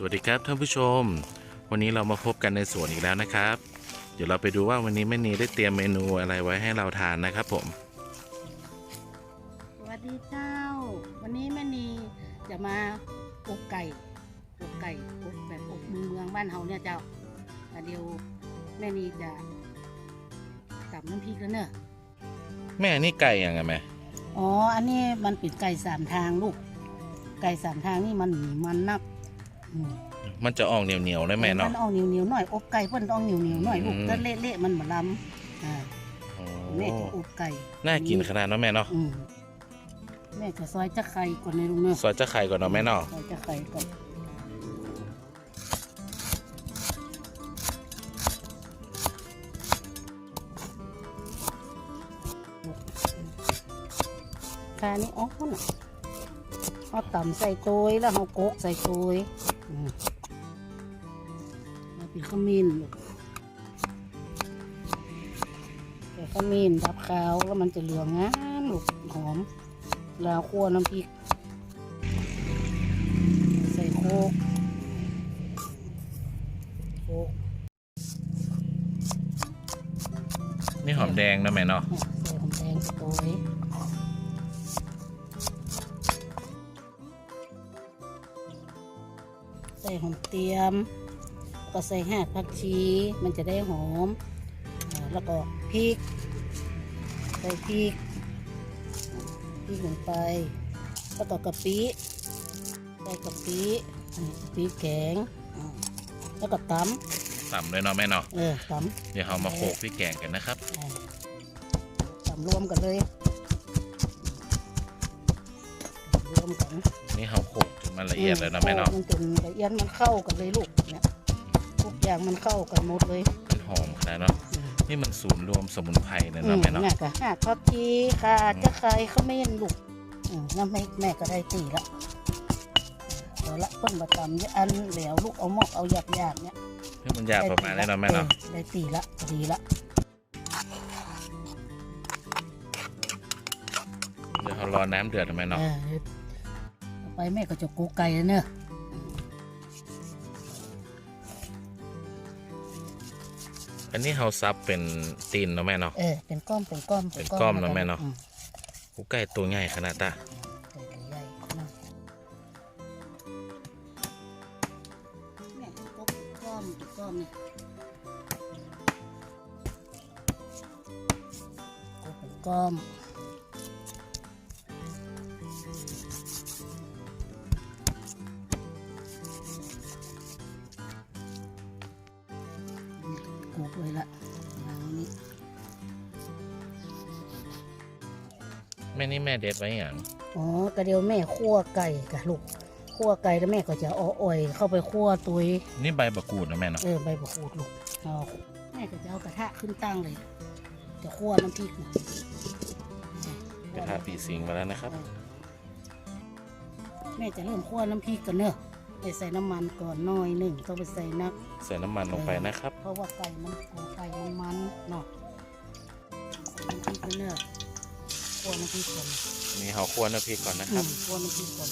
สวัสดีครับท่านผู้ชม วันนี้เรามาพบกันในสวนอีกแล้วนะครับ เดี๋ยวเราไปดูว่าวันนี้แม่นีได้เตรียมเมนูอะไรไว้ให้เราทานนะครับผม สวัสดีเจ้า วันนี้แม่นีจะมาอบไก่อบไก่อบแบบอบเมืองบ้านเฮาเนี่ยเจ้าแต่เดี๋ยวแม่นีจะกับน้ำพริกแล้วเนอะแม่นี่ไก่ยังไงแม่อ๋ออันนี้มันเป็นไก่สามทางลูก ไก่สามทางนี่มันมันนัก อืมมันจะออกเหนียวๆเลยแม่เนาะ มันเอาเหนียวเหนียวๆหน่อยอบไก่เพิ่นต้องเหนียวเหนียวๆหน่อยลูกอืมถ้าเละๆมันเหมือนลำอ่าโอ้แม่จะอบไก่น่ากินขนาดเนาะแม่เนาะอืมแม่จะซอยจะไข่ก่อนในลูกเนอะซอยจะไข่ก่อนเนาะแม่เนาะซอยจะไข่ก่อนคานี่อ๋อน่ะเอาต่ำใส่ตัวแล้วเอาโกกใส่ตัวอื มแล้วเป็นขมิ้นลูกใส่ขมิ้นดับขาวแล้วมันจะเหลืองงามลูกหอมแล้วคั่วน้ำพริก ใส่โคกโคกนี่หอมแดงนะแม่เนาะใส่หอมแดงโตัวใส่หอมเตียม ก็ใส่หาดผักชี มันจะได้หอมอ่าแล้วก็พริก ใส่พริกพริกลงไป แล้วก็กะปิใส่กะปิอืมกะปิแกงอืมแล้วก็ตต่ำเลยเนาะแม่เนาะำเออตำเดี๋ยวเรามาโขลกพริกแกงกันนะครับอ่าตำรวมกันเลยรวมกันนี่เราโขลกจน มันละเอียดเลยเนาะแม่เนาะมันจนละเอียดมันเข้ากันเลยลูกเนี่ยทุกอย่างมันเข้ากันหมดเลยมันหอมขนาดเนาะอืมนี่มันศูนย์รวมสมุนไพรเลยเนาะแม่เนาะเนี่ยก็หาทอดทีค่ะจะใครเขาไม่เห็นลูกอืมน้ำไม่แม่ก็ได้ตีละเดี๋ยวละเพิ่นมาตำอันเหลวลูกเอาหมอกเอาหยาบหยาบๆเนี่ยให้มันยากประมาณนี้เนาะแม่เนาะออได้ตีละพอดีละเดี๋ยวเรารอน้ำเดือดนะแม่เนาะเออต่อ ไปแม่ก็จะกูไก่แล้วเนอะอันนี้เราซับเป็นตีนเนาะแม่เนาะ เออเป็นก้อมเป็นก้อมเป็นก้อมเนอะแม่เนอะอืกูไก่ตัวใหญ่ขนาดตาไก่ใหญ่ๆนะเนี่ยก้อมก้อมก้อมเนี่ยก็เป็นก้อม แม่นี่แม่เด็ดไว้อย่างอ๋อกระเดียวแม่คั่วไก่กะลูกคั่วไก่แล้วแม่ก็จะเอาอ่อยเข้าไปคั่วตัวนี่ใบบักกูดนะแม่เนาะเออใบมะกรูดลูกเอาแม่ก็จะเอากระทะขึ้นตั้งเลย จะคั่วน้ำพริกนะกระทะปีสิงมาแล้วนะครับ แม่จะเริ่มคั่วน้ำพริกกันเนอะไปใส่น้ำมันก่อนหน่อยหนึ่งต้องไปใส่นักใส่น้ำมันลงไปนะครับ เพราะว่าไก่มันเอาไก่มันมันเนาะใส่น้ำพริกกันเนอะ คั่วน้ำพริกก่อนนี่เราคั่วน้ำพริกก่อนนะคอืรับมคั่วน้ำพริกก่อน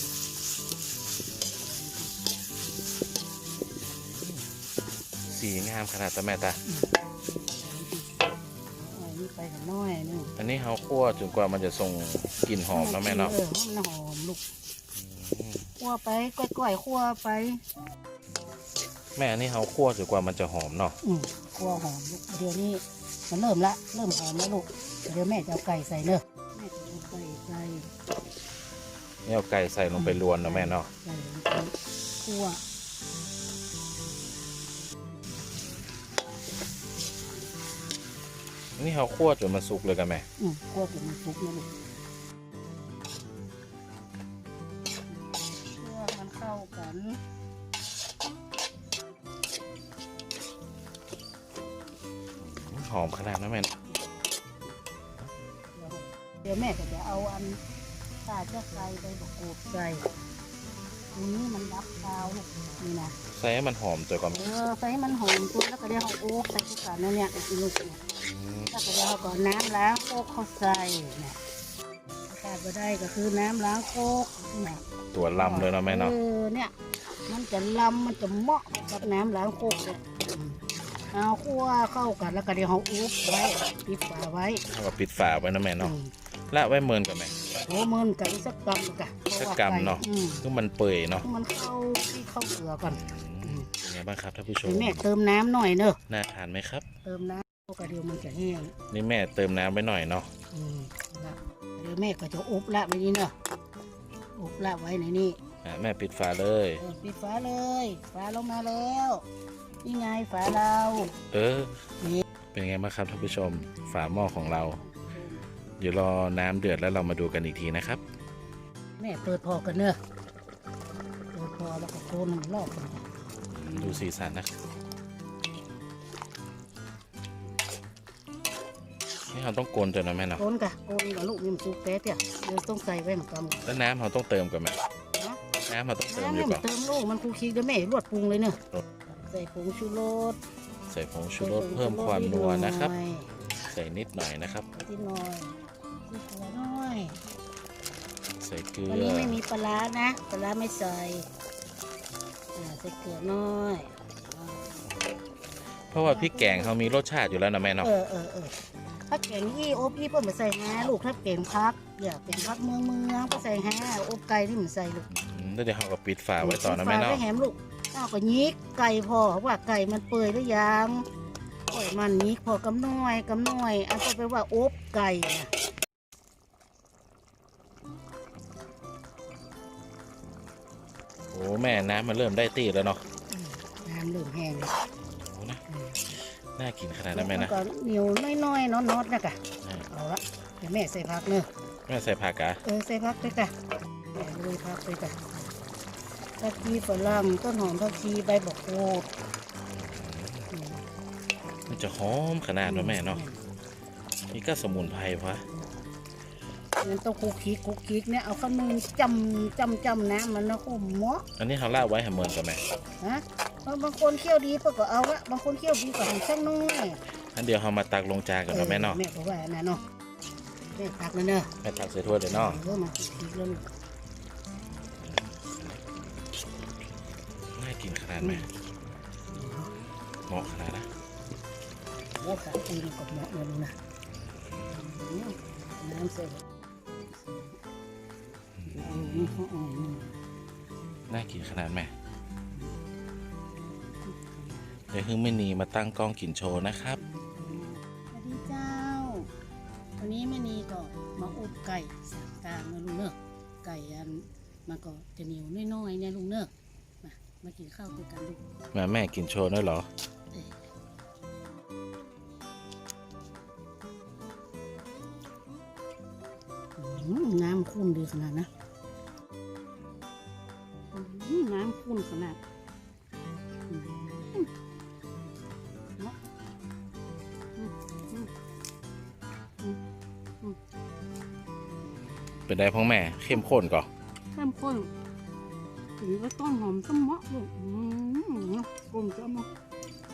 สีงามขนาดตะแม่ตาเอานี่ไปกันหน้อยหนึงอันนี้เราคั่วจนกว่ามันจะส่งกลิ่นหอมแล้วแม่เนาะเออมันหอมลูกคั่วไปก้อยๆคั่วไป แม่อันนี้เราคั่วจนกว่ามันจะหอมเนาะอืมคั่วหอมลูกเดี๋ยวนี้มันเริ่มละเริ่มหอมแล้วลูกเดี๋ยวแม่จะเอาไก่ใส่เนอะ นี่เอาไก่ใส่ลงไปรวนเนาะแม่เนาะใส่ลงไปคั่วอันนี่เราคั่วจนมันสุกเลยกันแม่อืมคั่วจนมันสุกนะลูก ดี๋ยวแม่ก็จะเอาอันตาจะใส่ใบมะกรูดใส่อันนี้มันรับคาวลูกนี่นะใส่ให้มันหอมตัวก่อนเออใส่ให้มันหอมตัวแล้วก็เดี๋ยวเอาโอ๊กใส่ที่กันนั่นเนี่ยอีลูกเนี่ยอืมแล้วก็เดี๋ยวเอาก่อนน้ำล้างโอ๊กเขาใส่เนี่ยถ้าดบ่ได้ก็คือน้ำล้างโคกน่ะตัวลำเลยเนาะแม่เนาะเออเนี่ย มันจะลำมันจะเหมาะกับน้ำล้างโคกเนี่ยอืมเอาคั่วเข้ากันแล้วก็เดี๋ยวเขาอุบไว้ ปิดฝาไว้เท่ากับปิดฝาไว้เนาะแม่เนาะอืม ละไว้เมินกับแม่โอ้มันกันสักกำกะสักกำเนาะอืมคือมันเปื่อยเนาะให้มันเข้าที่เข้าเกลือก่อนอืมเป็นไงบ้างครับท่านผู้ชมเดี๋ยวแม่เติมน้ำหน่อยเนอะน่าทานไหมครับ เติมน้ำเข้ากับเดี๋ยวมันจะแห้งนี่แม่เติมน้ำไว้หน่อยเนาะอืมละเดี๋ยวแม่ก็จะอุบละไว้นี่เนอะอุบละไว้ในนี่อะแม่ปิดฝาเลยเออปิดฝาเลยฝาลงมาแล้วนี่ไงฝาเรา เออนี่เป็นไงบ้างครับท่านผู้ชม ฝาหม้อของเรา เดี๋ยวรอน้ำเดือดแล้วเรามาดูกันอีกทีนะครับ แม่เปิดพอกันเนอะเปิดพอแล้วก็โกนมันรอบกันดูสีสันนะครับนี่เราต้องโกนจนนะแม่เนาะโกนกะโกนกับลูกนี่มันสุกแป๊ะเตี้ยเดี๋ยวต้องใส่ไว้เหมือนกันแล้วน้ำเราต้องเติมกันไหมนะน้ำเราต้องเติมน้ำอเนี่ยู่ยมัก่อนนเติมลูกมันคูคีเดี๋ยวแม่รวดปรุงเลยเนอะครับใส่ผงชูรสใส่ผงชูรสเพิ่มความนัวนะครับ ใส่ใส่นิดหน่อยนะครับที่หน่อย ที่หัวหน่อย ใส่เกลืวันอนี้ไม่มีปลาร้านะ ปลาร้าไม่ใส่อ่าใส่เกลือหน่อยอ่าเพราะว่าพริกแกงเขามีรสชาติอยู่แล้วนะแม่เนาะเออเออเออถ้าแกงยี่อบยี่เพิ่มมาใส่ฮะลูกถ้าแกงพักอย่าเป็นพักเมืองเมืองก็ใส่ฮะอบไก่ที่มันใส่ลูกอืมแล้วเดี๋ยวเราก็ปิดฝาไว้ต่อนะแม่ฝเนาะไว้แหมลูกอ้าวก็ยิกไก่พอว่าไก่มันเปื่อยหรือยังโอ้ยมันยิกพอกำน้อยกำน้อยอันก็แปลว่าอบไก่นะ อ้แม่น้ำมันเริ่มได้ตีแล้วเนาะอืมน้ำเริ่มแห้งแล้วโอ้นะอืมน่ากินขนาดนั้นแม่นะก็เหนียวน้อยๆเนาะนอดนะกะอ่าเอาละเดี๋ยวแม่ใส่ผักเนอะแม่ใส่ผักกะเออใส่ผักด้วยกะแม่เลยผักด้วยกะผักชีฝรั่งต้นหอมผักชีใบบอกโคดอืมมันจะหอมขนาดนั้นแม่เนาะนี่ก็สมุนไพรวะ งั้นต้องคลุกคลิกคลุกคลิกเนี่ยเอาข้าวนูนจำจำจำน้ำมันนะโอ้เหมาะอันนี้เขาลาบไว้ให้เมินกับแม่ฮะบางบางคนเคี่ยวดีเพื่อก็เอาละบางคนเคี่ยวดีก็ให้ช่างน้อยอันเดียวเขามาตักลงจานกันเนาะแม่เนาะแม่บอกว่านะเนาะแม่ตักแล้วเนอะแม่ตักใส่ถ้วยเลยเนาะเออมาคลุกคลิกแล้วลูกน่ากินขนาดแม่เหมาะขนาดนะโอ้ขาตีนกับเหมาะเลยลูกนะอืม น้ำใส่อืมอืมอืมอืมน่ากินขนาดแม่เดี๋ยวคือไม่นีมาตั้งกล้องกินโชว์นะครับสวัสดีเจ้า วันนี้แม่นีก็มาอบไก่สามกลางนะลุงเนอะไก่อันมันก็จะเหนียวน้อยๆเนี่ยลุงเนอะมามากินข้าวด้วยกันลูกแม่แม่กินโชว์ด้วยเหรออืมน้ำข้นดีขนาดนะ มน้ำข้นขนาดอืมเนาะอืมอืมอืมเป็นได้พ่อแม่ เข้มข้นก่อนเข้มข้นถึงก็ต้นหอมสมะลูกอืมเนาะกลมจะมา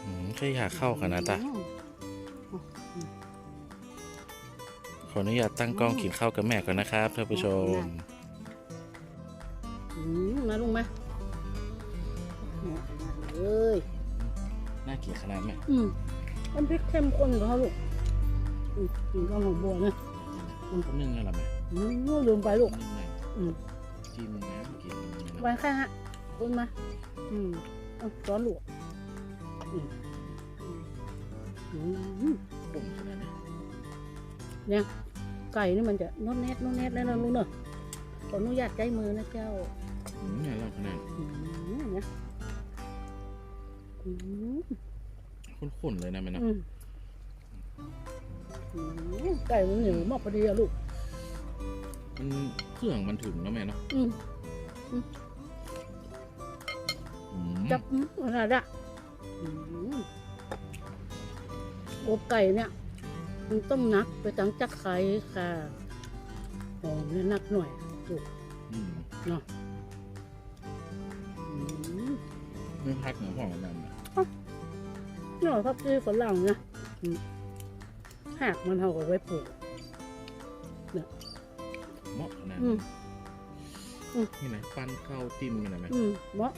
อืมแค่อยากเข้าขนาดตะอืมขออนุญาตตั้งกล้องกินข้าวกับแม่ก่อนนะครับท่านผู้ชม อืมมาลุงมาเกินขนาดแม่อืมน้ำพริกเข้มข้นเหรอลูกอืมกินกับหัวบัวนะก็นึ่งแล้วล่ะแม่อืมลืมไปลูก นึ่งเลยอืม กินน้ำกินไว้ข้างฮะคุณมาอืมเอาร้อนลูกอืมอืมอืมตุ่มขนาดนี้เนี่ยไก่นี่มันจะนดเน็ตนดเน็ตแล้วนะลูกเนอะขออนุญาตใจมือนะเจ้า อืมเนี่ยเราขนาดอืมเนี่ยอืม ข้นๆเลยนะแม่เนาะอืมอืมไก่มันเหนียวมากพอดีอะลูก มันเครื่องมันถึงแล้วแม่เนาะอืมอืมจับอืมขนาดอะอืมอบไก่เนี่ย มันต้องนักไปตั้งจักไข่ค่ะหอมเนี่ยนักหน่อยลูกอืมเนาะอืมไม่พักเหนือห่อมันนะนี่ หน่อยพักที่ฝรั่งนะอืมหากมันเอาไว้ปลูกเหมาะขนะอืมอืมนี่ไหนปั้นข้าวจิ้มกันไหมอืมเหมาะ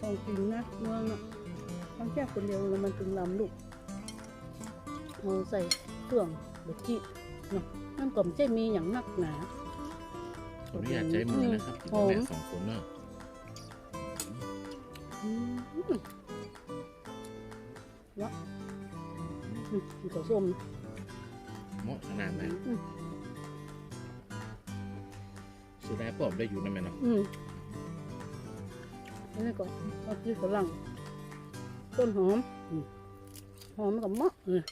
ต้องกินนะเมืองอะต้องแค่คนเดียวแล้วมันถึงลำลูกเอาใส่เครื่องบดจิเนาะน้ำกล่อมเจมีอย่างนักหนาขออนุญาตใช้มือนะครับกินกับแม่สองคนเนอะ อืมวะอืมมีข้าวส้มเหมาะขนาดไหนสุดท้ายปอบได้อยู่นะแม่เนาะอืมนนี้ก่อนเอาที่ฝรั่งต้นหอม หอมกับมะเออ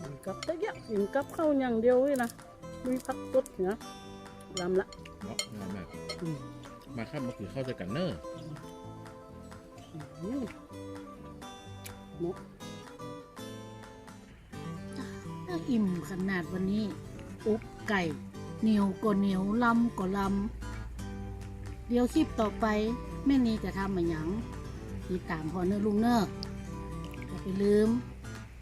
กินกับตะยะกินกับเข้าอย่างเดียวเลยนะมีผักสดเนาะลำละเหมาะงามมากอื มาครับมาคือเข้าวจกันเนอร์อืมเนาะถ้าอิ่มขนาดวันนี้ อุบไก่เหนียวก็เหนียวลำก็ลำเดี๋ยวคลิปต่อไป แม่นีจะทำมาหยังติดตามพอเนอร์ลุงเนอร์อย่าไปลืม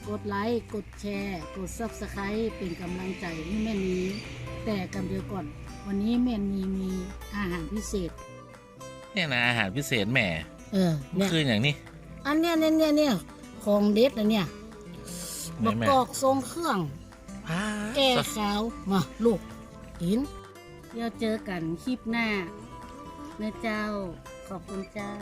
กดไลค์กดแชร์ กดซับสไครต์เป็นกำลังใจให้แม่นีแต่กำเดียวก่อน วันนี้แม่นีมีอาหารพิเศษ เนี่ยนะอาหารพิเศษแหม่เออเมื่เนี่อยคืนอย่างนี้อันเนี้ยเนี่ยเนี่ยเนี่ยของเด็ดนะเนี่ยไหนบักแม่กอกทรงเครื่องอ่าแก้ขาวมาลูกกินเดี๋ยวเจอกันคลิปหน้านะเจ้าขอบคุณเจ้า